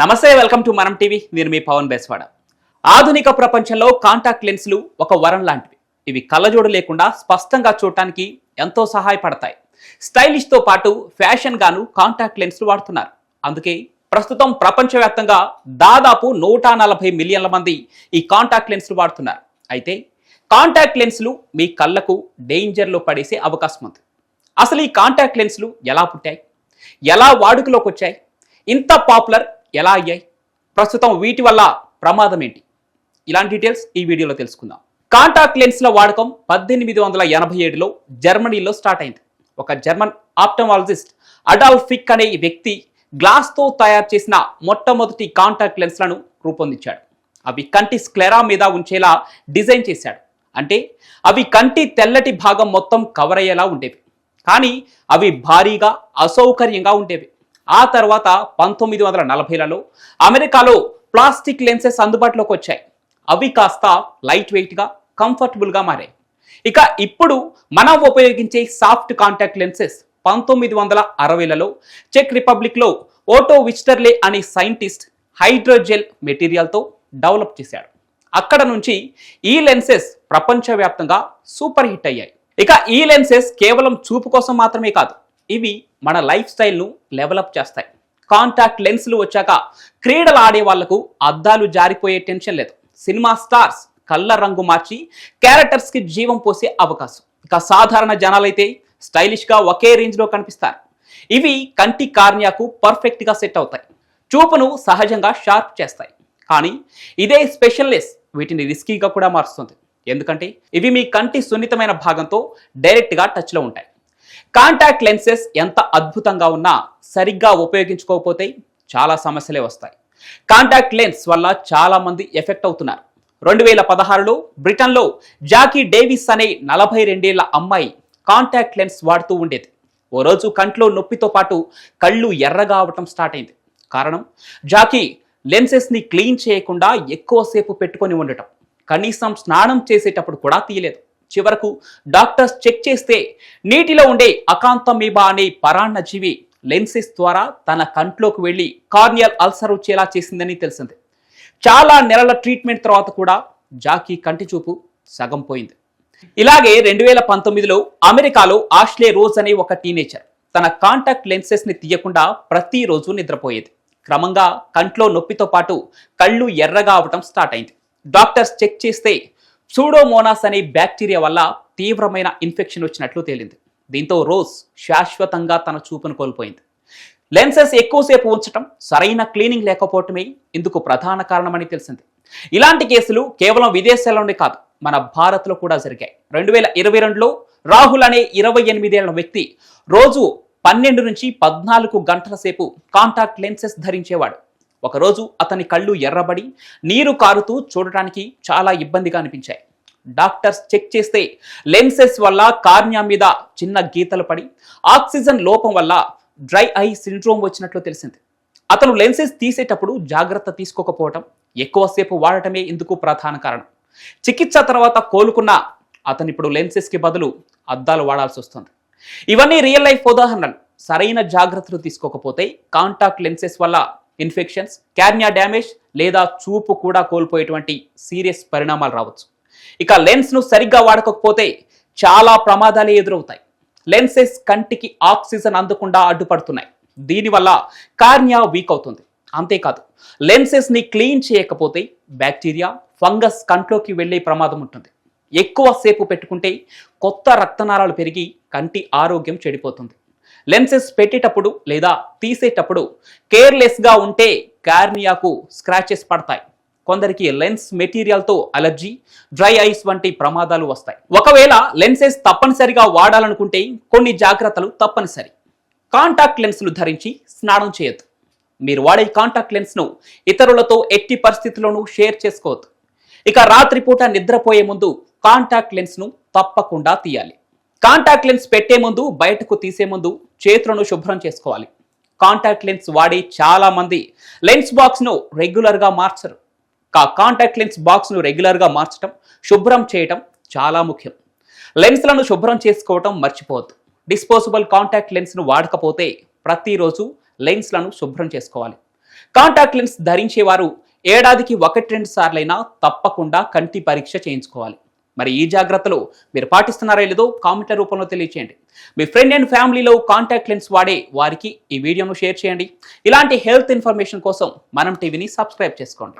నమస్తే welcome to మనం TV. నేను మీ పవన్ బెస్వాడ. ఆధునిక ప్రపంచంలో కాంటాక్ట్ లెన్సులు ఒక వరం లాంటివి. ఇవి కళ్ళజోడు లేకుండా స్పష్టంగా చూడటానికి ఎంతో సహాయపడతాయి. స్టైలిష్తో పాటు ఫ్యాషన్ గాను కాంటాక్ట్ లెన్స్లు వాడుతున్నారు. అందుకే ప్రస్తుతం ప్రపంచవ్యాప్తంగా దాదాపు నూట నలభై మిలియన్ల మంది ఈ కాంటాక్ట్ లెన్స్లు వాడుతున్నారు. అయితే కాంటాక్ట్ లెన్సులు మీ కళ్ళకు డేంజర్లో పడేసే అవకాశం ఉంది. అసలు ఈ కాంటాక్ట్ లెన్స్లు ఎలా పుట్టాయి? ఎలా వాడుకలోకి వచ్చాయి ఇంత పాపులర్ ఎలా అయ్యాయి? ప్రస్తుతం వీటి వల్ల ప్రమాదం ఏంటి? ఇలాంటి డీటెయిల్స్ ఈ వీడియోలో తెలుసుకుందాం. కాంటాక్ట్ లెన్స్ల వాడకం పద్దెనిమిది వందల ఎనభై ఏడులో జర్మనీలో స్టార్ట్ అయింది. ఒక జర్మన్ ఆప్టమాలజిస్ట్ అడాల్ఫ్ ఫిక్ అనే వ్యక్తి గ్లాస్తో తయారు చేసిన మొట్టమొదటి కాంటాక్ట్ లెన్స్లను రూపొందించాడు. అవి కంటి స్క్లెరా మీద ఉంచేలా డిజైన్ చేశాడు. అంటే అవి కంటి తెల్లటి భాగం మొత్తం కవర్ అయ్యేలా ఉండేవి. కానీ అవి భారీగా అసౌకర్యంగా ఉండేవి. ఆ తర్వాత పంతొమ్మిది వందల నలభైలలో అమెరికాలో ప్లాస్టిక్ లెన్సెస్ అందుబాటులోకి వచ్చాయి. అవి కాస్త లైట్ వెయిట్గా కంఫర్టబుల్గా మారాయి. ఇక ఇప్పుడు మనం ఉపయోగించే సాఫ్ట్ కాంటాక్ట్ లెన్సెస్ పంతొమ్మిది వందల అరవైలలో చెక్ రిపబ్లిక్లో ఓటో విస్టర్లే అనే సైంటిస్ట్ హైడ్రోజెల్ మెటీరియల్తో డెవలప్ చేశాడు. అక్కడ నుంచి ఈ లెన్సెస్ ప్రపంచవ్యాప్తంగా సూపర్ హిట్ అయ్యాయి. ఇక ఈ లెన్సెస్ కేవలం చూపు కోసం మాత్రమే కాదు ఇవి మన లైఫ్ స్టైల్ను లెవలప్ చేస్తాయి. కాంటాక్ట్ లెన్స్లు వచ్చాక క్రీడలు ఆడే వాళ్ళకు అద్దాలు జారిపోయే టెన్షన్ లేదు. సినిమా స్టార్స్ కళ్ళ రంగు మార్చి క్యారెక్టర్స్కి జీవం పోసే అవకాశం. ఇక సాధారణ జనాలైతే స్టైలిష్గా ఒకే రేంజ్లో కనిపిస్తారు. ఇవి కంటి కార్నియాకు పర్ఫెక్ట్గా సెట్ అవుతాయి. చూపును సహజంగా షార్ప్ చేస్తాయి. కానీ ఇదే స్పెషల్ లెస్ వీటిని రిస్కీగా కూడా మారుస్తుంది. ఎందుకంటే ఇవి మీ కంటి సున్నితమైన భాగంతో డైరెక్ట్గా టచ్లో ఉంటాయి. కాంటాక్ట్ లెన్సెస్ ఎంత అద్భుతంగా ఉన్నా సరిగ్గా ఉపయోగించుకోకపోతే చాలా సమస్యలే వస్తాయి. కాంటాక్ట్ లెన్స్ వల్ల చాలా మంది ఎఫెక్ట్ అవుతున్నారు. రెండు వేల పదహారులో బ్రిటన్లో జాకీ డేవిస్ అనే నలభై రెండేళ్ళ అమ్మాయి కాంటాక్ట్ లెన్స్ వాడుతూ ఉండేది. ఓ రోజు కంట్లో నొప్పితో పాటు కళ్ళు ఎర్రగా అవటం స్టార్ట్ అయింది. కారణం? జాకీ లెన్సెస్ని క్లీన్ చేయకుండా ఎక్కువసేపు పెట్టుకొని ఉండటం. కనీసం స్నానం చేసేటప్పుడు కూడా తీయలేదు. చివరకు డాక్టర్స్ చెక్ చేస్తే నీటిలో ఉండే అకాంతమీబా అనే పరాన్న జీవి లెన్సెస్ ద్వారా తన కంట్లోకి వెళ్ళి కార్నియల్ అల్సర్ వచ్చేలా చేసిందని తెలిసింది. చాలా నెలల ట్రీట్మెంట్ తర్వాత కూడా జాకీ కంటి చూపు సగం పోయింది. ఇలాగే రెండు వేల పంతొమ్మిదిలో అమెరికాలో ఆష్లే రోజ్ అనే ఒక టీనేజర్ తన కాంటాక్ట్ లెన్సెస్ని తీయకుండా ప్రతిరోజు నిద్రపోయేది. క్రమంగా కంట్లో నొప్పితో పాటు కళ్ళు ఎర్రగా అవటం స్టార్ట్ అయింది. డాక్టర్స్ చెక్ చేస్తే సూడోమోనాస్ అనే బ్యాక్టీరియా వల్ల తీవ్రమైన ఇన్ఫెక్షన్ వచ్చినట్లు తేలింది. దీంతో రోజ్ శాశ్వతంగా తన చూపును కోల్పోయింది. లెన్సెస్ ఎక్కువసేపు ఉంచటం సరైన క్లీనింగ్ లేకపోవటమే ఇందుకు ప్రధాన కారణమని తెలిసింది. ఇలాంటి కేసులు కేవలం విదేశాల్లోనే కాదు మన భారత్లో కూడా జరిగాయి. రెండు వేల ఇరవై రెండులో రాహుల్ అనే ఇరవై ఎనిమిదేళ్ళ వ్యక్తి రోజు పన్నెండు నుంచి పద్నాలుగు గంటల సేపు కాంటాక్ట్ లెన్సెస్ ధరించేవాడు. ఒకరోజు అతని కళ్ళు ఎర్రబడి నీరు కారుతూ చూడటానికి చాలా ఇబ్బందిగా అనిపించాయి. డాక్టర్స్ చెక్ చేస్తే లెన్సెస్ వల్ల కార్నియా మీద చిన్న గీతలు పడి ఆక్సిజన్ లోపం వల్ల డ్రై ఐ సిండ్రోమ్ వచ్చినట్లు తెలిసింది. అతను లెన్సెస్ తీసేటప్పుడు జాగ్రత్త తీసుకోకపోవటం ఎక్కువసేపు వాడటమే ఇందుకు ప్రధాన కారణం. చికిత్స తర్వాత కోలుకున్న అతను ఇప్పుడు లెన్సెస్కి బదులు అద్దాలు వాడాల్సి వస్తుంది. ఇవన్నీ రియల్ లైఫ్ ఉదాహరణలు. సరైన జాగ్రత్తలు తీసుకోకపోతే కాంటాక్ట్ లెన్సెస్ వల్ల ఇన్ఫెక్షన్స్ క్యార్నియా డ్యామేజ్ లేదా చూపు కూడా కోల్పోయేటువంటి సీరియస్ పరిణామాలు రావచ్చు. ఇక లెన్స్ను సరిగ్గా వాడకపోతే చాలా ప్రమాదాలు ఎదురవుతాయి. లెన్సెస్ కంటికి ఆక్సిజన్ అందకుండా అడ్డుపడుతున్నాయి. దీనివల్ల కార్నియా వీక్ అవుతుంది. అంతేకాదు లెన్సెస్ని క్లీన్ చేయకపోతే బ్యాక్టీరియా ఫంగస్ కంట్లోకి వెళ్ళే ప్రమాదం ఉంటుంది. ఎక్కువ సేపు పెట్టుకుంటే కొత్త రక్తనాళాలు పెరిగి కంటి ఆరోగ్యం చెడిపోతుంది. లెన్సెస్ పెట్టేటప్పుడు లేదా తీసేటప్పుడు కేర్లెస్గా ఉంటే కార్నియాకు స్క్రాచెస్ పడతాయి. కొందరికి లెన్స్ మెటీరియల్తో అలర్జీ డ్రై ఐస్ వంటి ప్రమాదాలు వస్తాయి. ఒకవేళ లెన్సెస్ తప్పనిసరిగా వాడాలనుకుంటే కొన్ని జాగ్రత్తలు తప్పనిసరి. కాంటాక్ట్ లెన్స్లు ధరించి స్నానం చేయొద్దు. మీరు వాడే కాంటాక్ట్ లెన్స్ను ఇతరులతో ఎట్టి పరిస్థితుల్లోనూ షేర్ చేసుకోవద్దు. ఇక రాత్రిపూట నిద్రపోయే ముందు కాంటాక్ట్ లెన్స్ను తప్పకుండా తీయాలి. కాంటాక్ట్ లెన్స్ పెట్టే ముందు బయటకు తీసే ముందు చేతులను శుభ్రం చేసుకోవాలి. కాంటాక్ట్ లెన్స్ వాడి చాలా మంది లెన్స్ బాక్స్ను రెగ్యులర్గా మార్చరు. కా కాంటాక్ట్ లెన్స్ బాక్స్ను రెగ్యులర్గా మార్చడం శుభ్రం చేయటం చాలా ముఖ్యం. లెన్స్లను శుభ్రం చేసుకోవటం మర్చిపోవద్దు. డిస్పోజబుల్ కాంటాక్ట్ లెన్స్ను వాడకపోతే ప్రతిరోజు లెన్స్లను శుభ్రం చేసుకోవాలి. కాంటాక్ట్ లెన్స్ ధరించేవారు ఏడాదికి ఒకటి రెండు సార్లైనా తప్పకుండా కంటి పరీక్ష చేయించుకోవాలి. మరి ఈ జాగ్రత్తలు మీరు పాటిస్తున్నారా లేదో కామెంట్ల రూపంలో తెలియచేయండి. మీ ఫ్రెండ్ అండ్ ఫ్యామిలీలో కాంటాక్ట్ లెన్స్ వాడే వారికి ఈ వీడియోను షేర్ చేయండి. ఇలాంటి హెల్త్ ఇన్ఫర్మేషన్ కోసం మనం టీవీని సబ్స్క్రైబ్ చేసుకోండి.